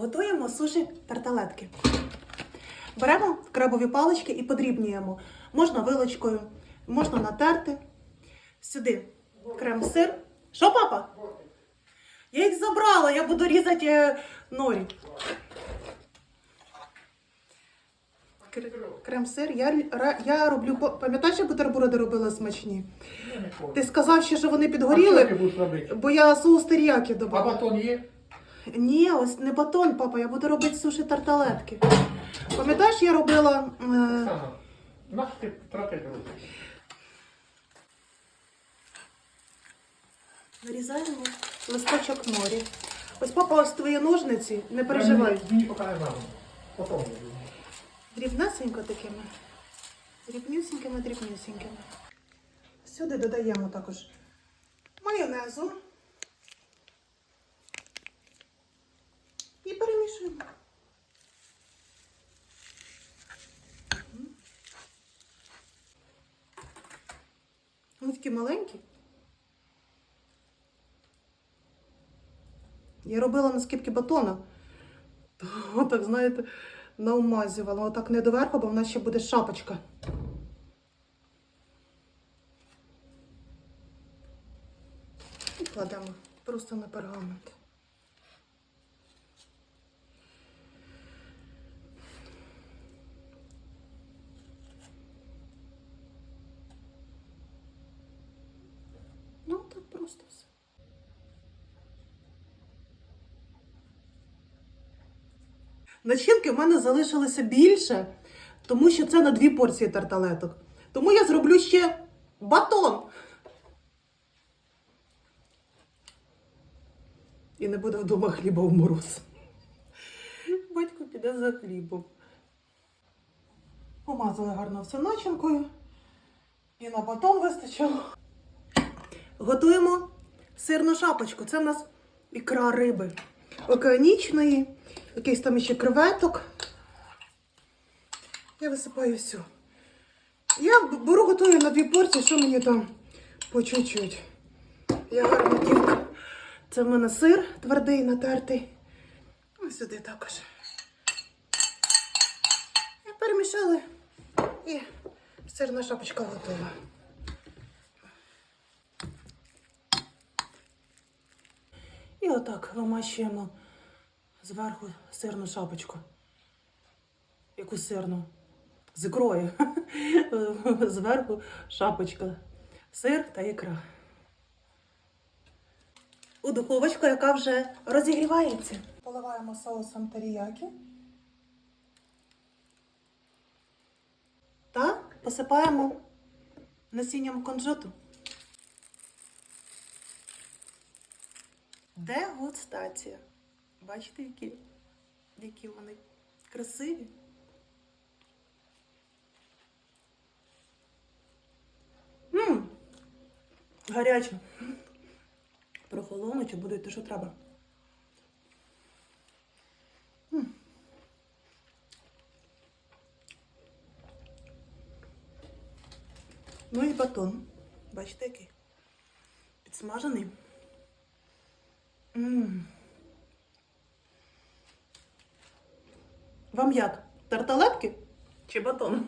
Готуємо суші тарталетки. Беремо крабові палички і подрібнюємо. Можна вилочкою, можна натерти. Сюди крем-сир. Що, папа? Я їх забрала, я буду різати е, норі. Крем-сир. Я, я роблю, пам'ятаєш, я бутерброди робила смачні? Ти сказав ще, що вони А що підгоріли, бо я соус теріякі А додала. батон є? Ні, ось не батон, папа, я буду робити суші тарталетки. Пам'ятаєш, я робила. Е... Наш ти тратити руки? Нарізаємо листочок норі. Ось папа, ось твої ножниці, не переживай. Мені- поки не. Потім. Дрібнесенько такими. Дрібнюсінькими, дрібнюсінькими. Сюди додаємо також майонезу. Мгм. Вони такі маленькі. Я робила наскільки батона. Отак, знаєте, наумазювала. Отак не доверху, бо в нас ще буде шапочка. І кладемо просто на пергамент. Ну, так просто все. Начинки в мене залишилося більше, тому що це на дві порції тарталеток. Тому я зроблю ще батон. І не буде вдома хліба в мороз. Батько піде за хлібом. Помазали гарно все начинкою. І на батон вистачило. Готуємо сирну шапочку. Це в нас ікра риби океанічної, якийсь там ще креветок. Я висипаю все. Я беру готую на дві порції, що мені там по чуть-чуть. Я гарна дівка. Це в мене сир твердий, натертий. Ось сюди також. І перемішали. І сирна шапочка готова. І отак вимащуємо зверху сирну шапочку. Яку сирну? З ікрою. Зверху шапочка. Сир та ікра. У духовочку, яка вже розігрівається. Поливаємо соусом теріякі. Та посипаємо насінням конжуту. Дегустація. Бачите, які, які вони красиві. Мм, гаряче. Прохолонуть і буде те, що треба. Ну і батон. Бачите, який? Підсмажений. М. Як? Тарталетки чи батон?